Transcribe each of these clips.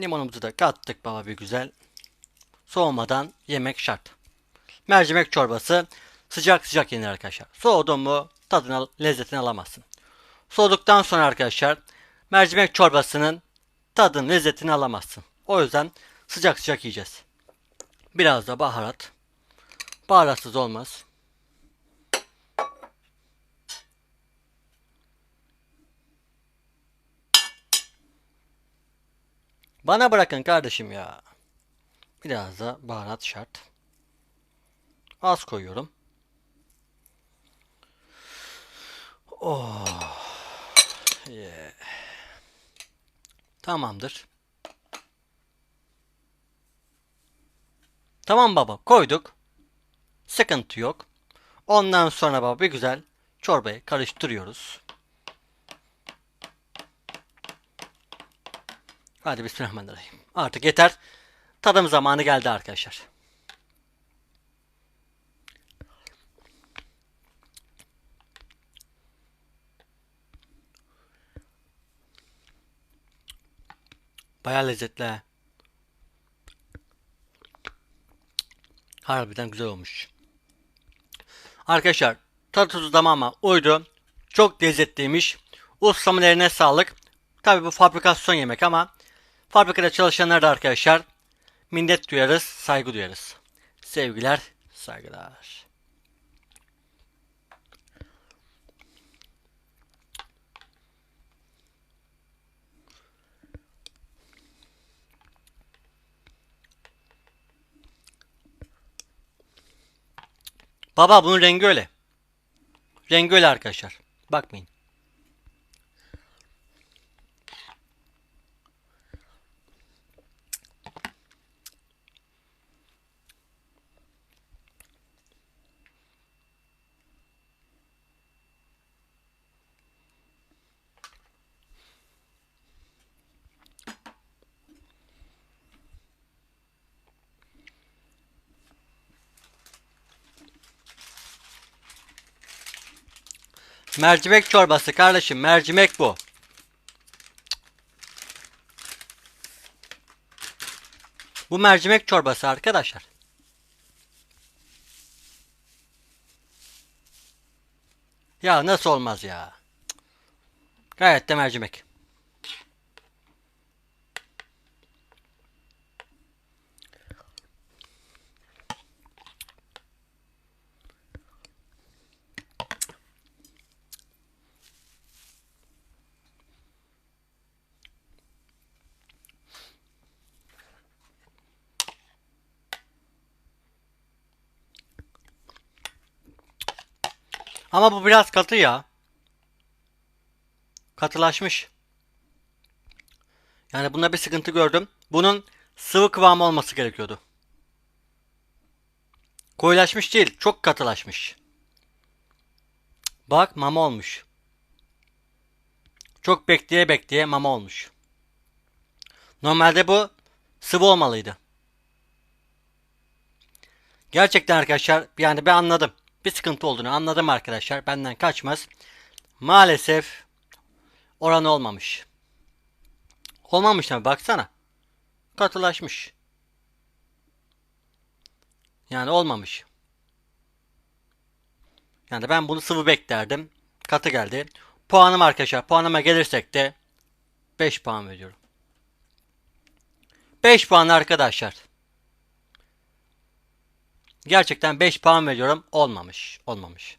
Limonumuzu da kattık baba bir güzel. Soğumadan yemek şart. Mercimek çorbası sıcak sıcak yenir arkadaşlar. Soğudu mu tadını lezzetini alamazsın. Soğuduktan sonra arkadaşlar mercimek çorbasının tadını lezzetini alamazsın. O yüzden sıcak sıcak yiyeceğiz. Biraz da baharat. Baharatsız olmaz. Bana bırakın kardeşim ya. Biraz da baharat şart. Az koyuyorum. Oh. Yeah. Tamamdır. Tamam baba koyduk. Sıkıntı yok. Ondan sonra baba bir güzel çorbayı karıştırıyoruz. Hadi bismillahirrahmanirrahim. Artık yeter. Tadım zamanı geldi arkadaşlar. Baya lezzetli. ha. Harbiden güzel olmuş. Arkadaşlar tadı tuzu tamama uydu. Çok lezzetliymiş. Ustamın eline sağlık. Tabi bu fabrikasyon yemek ama fabrikada çalışanlar da arkadaşlar minnet duyarız, saygı duyarız. Sevgiler, saygılar. Baba bunun rengi öyle. Rengi öyle arkadaşlar. Bakmayın. Mercimek çorbası kardeşim. Mercimek bu. Bu mercimek çorbası arkadaşlar. Ya nasıl olmaz ya? Gayet de mercimek. Ama bu biraz katı ya. Katılaşmış. Yani bunda bir sıkıntı gördüm. Bunun sıvı kıvamı olması gerekiyordu. Koyulaşmış değil, çok katılaşmış. Bak mama olmuş. Çok bekleye bekleye mama olmuş. Normalde bu sıvı olmalıydı. Gerçekten arkadaşlar yani ben anladım. Bir sıkıntı olduğunu anladım arkadaşlar. Benden kaçmaz. Maalesef oranı olmamış. Olmamış tabi baksana. Katılaşmış. Yani olmamış. Yani ben bunu sıvı beklerdim. Katı geldi. Puanım arkadaşlar. Puanıma gelirsek de 5 puan veriyorum. 5 puan arkadaşlar. Gerçekten 5 puan veriyorum. Olmamış. Olmamış.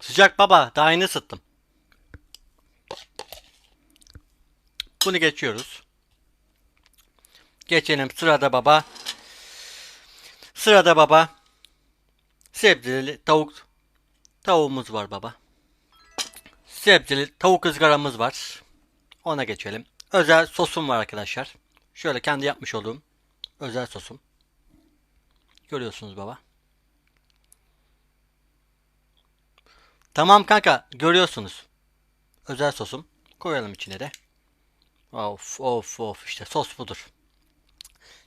Sıcak baba. Daha yeni ısıttım. Bunu geçiyoruz. Geçelim sırada baba. Sırada baba. Sebzeli tavuk tavuğumuz var baba. Sebzeli tavuk ızgaramız var. Ona geçelim. Özel sosum var arkadaşlar. Şöyle kendi yapmış olduğum özel sosum. Görüyorsunuz baba. Tamam kanka görüyorsunuz. Özel sosum. Koyalım içine de. Of of of işte sos budur.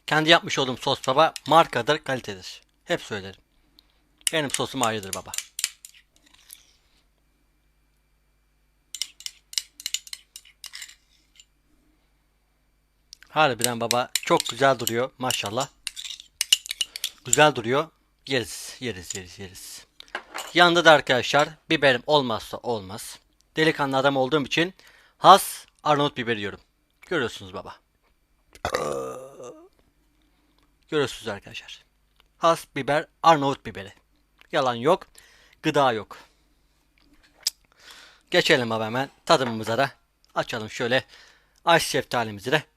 Kendi yapmış olduğum sos baba markadır kalitedir. Hep söylerim. Benim sosum ayrıdır baba. Harbiden baba çok güzel duruyor maşallah. Güzel duruyor. Yeriz, yeriz, yeriz, yeriz. Yanında da arkadaşlar biberim olmazsa olmaz. Delikanlı adam olduğum için has Arnavut biberi yiyorum. Görüyorsunuz baba. Görüyorsunuz arkadaşlar. Has biber Arnavut biberi. Yalan yok. Gıda yok. Geçelim baba hemen tadımımıza da. Açalım şöyle aç şeftalimizi de.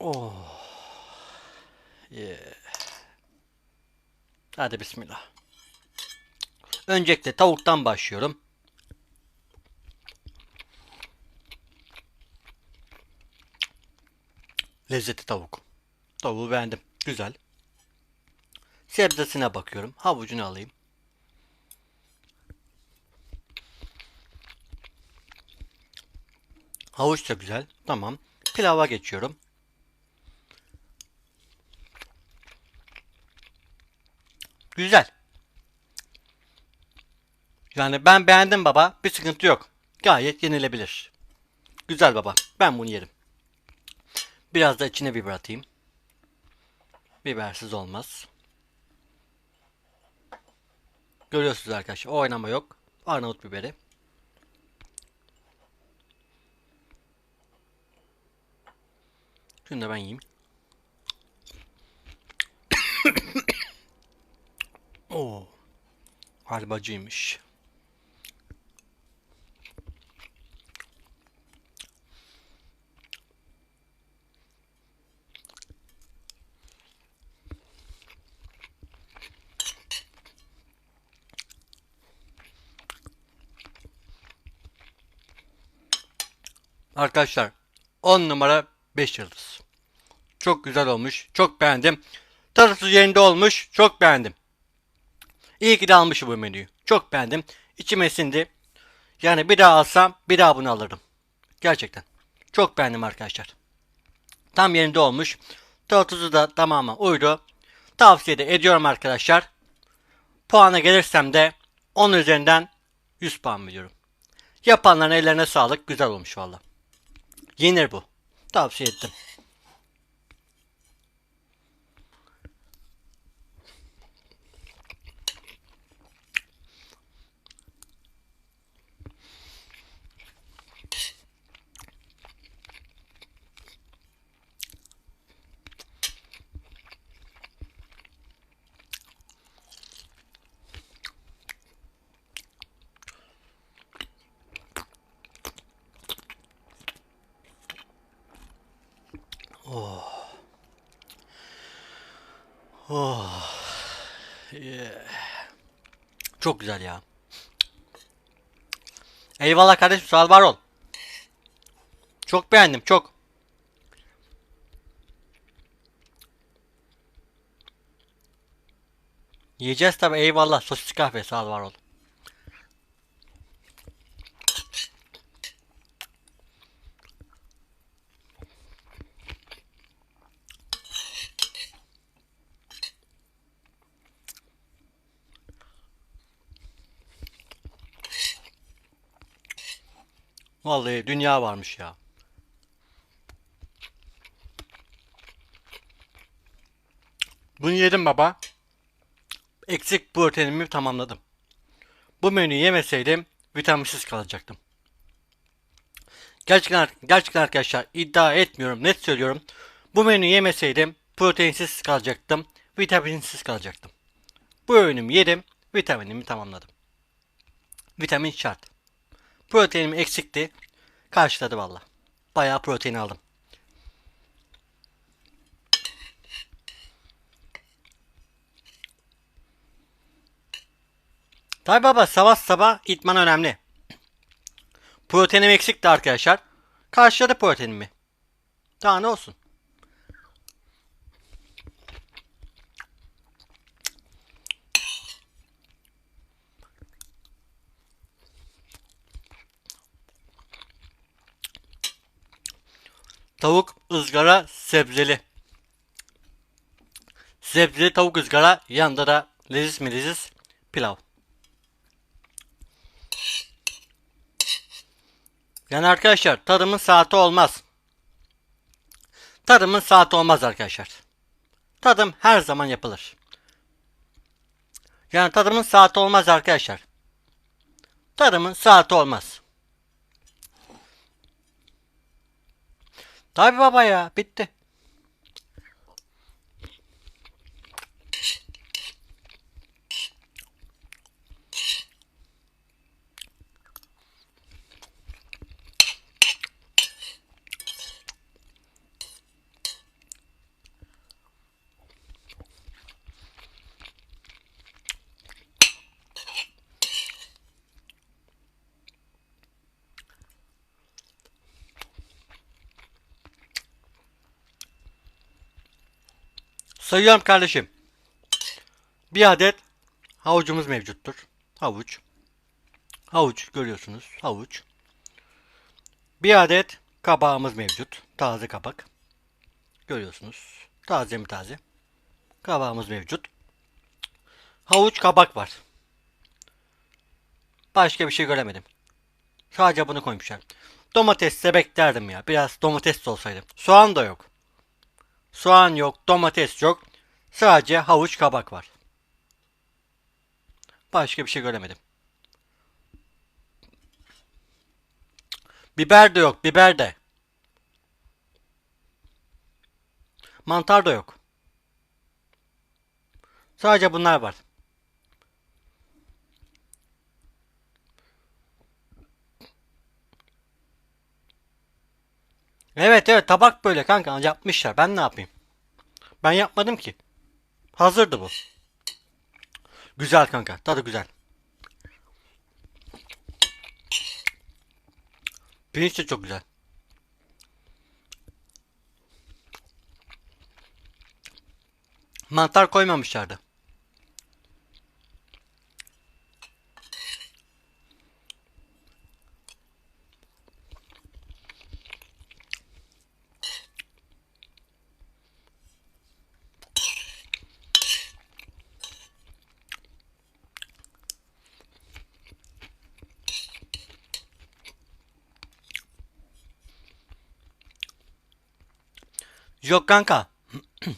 Oh. Yeah. Hadi bismillah. Öncelikle tavuktan başlıyorum. Lezzetli tavuk. Tavuğu beğendim. Güzel. Sebzesine bakıyorum. Havucunu alayım. Havuç da güzel. Tamam. Pilava geçiyorum. Güzel. Yani ben beğendim baba. Bir sıkıntı yok. Gayet yenilebilir. Güzel baba. Ben bunu yerim. Biraz da içine biber atayım. Bibersiz olmaz. Görüyorsunuz arkadaşlar. Oynama yok. Arnavut biberi. Şunu da ben yiyeyim. Oo. Albacıymış. Arkadaşlar 10 numara 5 yıldız. Çok güzel olmuş. Çok beğendim. Tadı yerinde olmuş. Çok beğendim. İyi ki de almışım bu menüyü. Çok beğendim. İçime sindi. Yani bir daha alsam bir daha bunu alırım. Gerçekten. Çok beğendim arkadaşlar. Tam yerinde olmuş. Tadı da tamamen uydu. Tavsiye de ediyorum arkadaşlar. Puana gelirsem de 10 üzerinden 100 puan veriyorum. Yapanların ellerine sağlık. Güzel olmuş valla. Yenir bu. Tavsiye ettim. Çok güzel ya. Eyvallah kardeşim sağ ol var ol. Çok beğendim çok. Yiyeceğiz tabi eyvallah sosis kahve sağ ol var ol. Vallahi dünya varmış ya. Bunu yedim baba. Eksik proteinimi tamamladım. Bu menüyü yemeseydim vitaminsiz kalacaktım. Gerçekten, gerçekten arkadaşlar iddia etmiyorum net söylüyorum. Bu menüyü yemeseydim proteinsiz kalacaktım. Vitaminsiz kalacaktım. Bu öğünümü yedim. Vitaminimi tamamladım. Vitamin şart. Proteinim eksikti. Karşıladı valla. Bayağı protein aldım. Tabi baba sabah sabah itman önemli. Proteinim eksikti arkadaşlar. Karşıladı proteinimi. Daha ne olsun. Tavuk ızgara sebzeli. Sebzeli tavuk ızgara yanında da leziz mi leziz pilav. Yani arkadaşlar tadımın saati olmaz. Tadımın saati olmaz arkadaşlar. Tadım her zaman yapılır. Yani tadımın saati olmaz arkadaşlar. Tadımın saati olmaz. Tabi baba ya bitti. Sayıyorum kardeşim. Bir adet havucumuz mevcuttur. Havuç. Havuç görüyorsunuz. Havuç. Bir adet kabağımız mevcut. Taze kabak. Görüyorsunuz. Taze mi taze? Kabağımız mevcut. Havuç kabak var. Başka bir şey göremedim. Sadece bunu koymuşlar. Domates de beklerdim ya. Biraz domates de olsaydı. Soğan da yok. Soğan yok, domates yok. Sadece havuç kabak var. Başka bir şey göremedim. Biber de yok, biber de. Mantar da yok. Sadece bunlar var. Evet evet tabak böyle kanka yapmışlar. Ben ne yapayım? Ben yapmadım ki. Hazırdı bu. Güzel kanka. Tadı güzel. Pirinç de çok güzel. Mantar koymamışlardı. Yok kanka.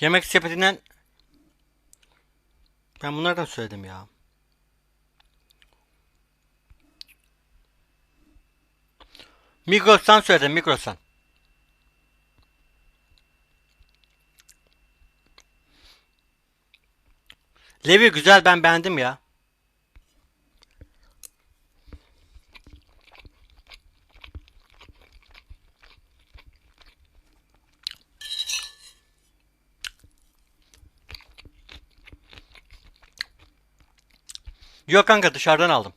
Yemek sepetinden ben bunlardan söyledim ya. Migros'tan söyledim Migros'tan. Levi güzel ben beğendim ya. Yok kanka dışarıdan aldım.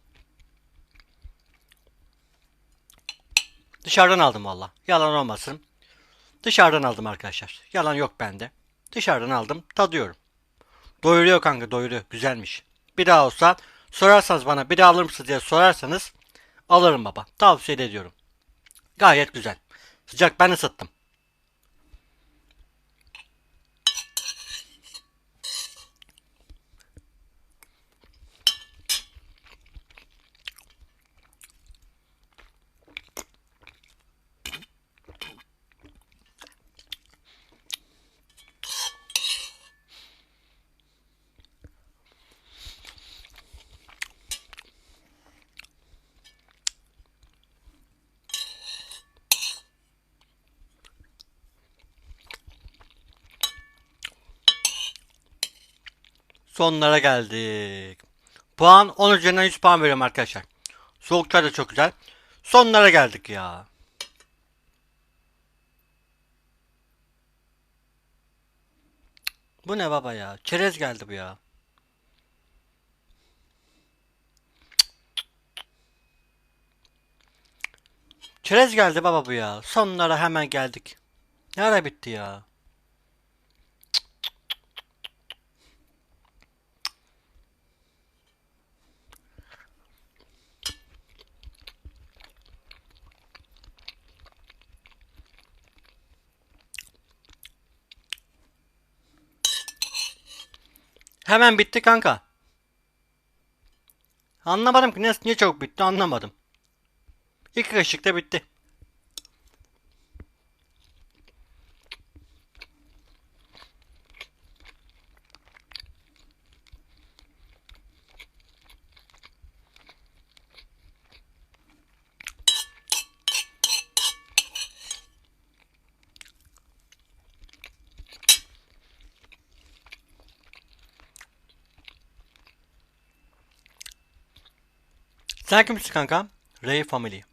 Dışarıdan aldım valla. Yalan olmasın. Dışarıdan aldım arkadaşlar. Yalan yok bende. Dışarıdan aldım. Tadıyorum. Doyuruyor kanka doyuruyor. Güzelmiş. Bir daha olsa sorarsanız bana bir daha alır mısınız diye sorarsanız alırım baba. Tavsiye ediyorum. Gayet güzel. Sıcak ben ısıttım. Sonlara geldik. Puan 10 üzerinden 100 puan veriyorum arkadaşlar. Soğuk çay da çok güzel. Sonlara geldik ya. Bu ne baba ya? Çerez geldi bu ya. Çerez geldi baba bu ya. Sonlara hemen geldik. Ne ara bitti ya? Hemen bitti kanka. Anlamadım ki nasıl niye çabuk bitti anlamadım. İki kaşıkta bitti. Kimsin kanka? Ray Family.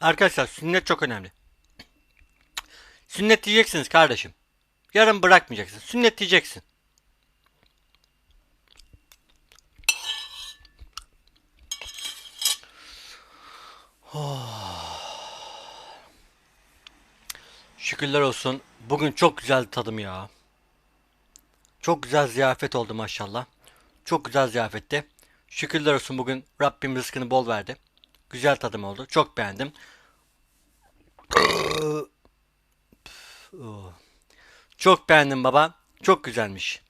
Arkadaşlar sünnet çok önemli. Sünnet diyeceksiniz kardeşim. Yarın bırakmayacaksın. Sünnet diyeceksin. Oh. Şükürler olsun. Bugün çok güzel tadım ya. Çok güzel ziyafet oldu maşallah. Çok güzel ziyafetti. Şükürler olsun bugün Rabbim rızkını bol verdi. Güzel tadım oldu. Çok beğendim. Çok beğendim baba. Çok güzelmiş.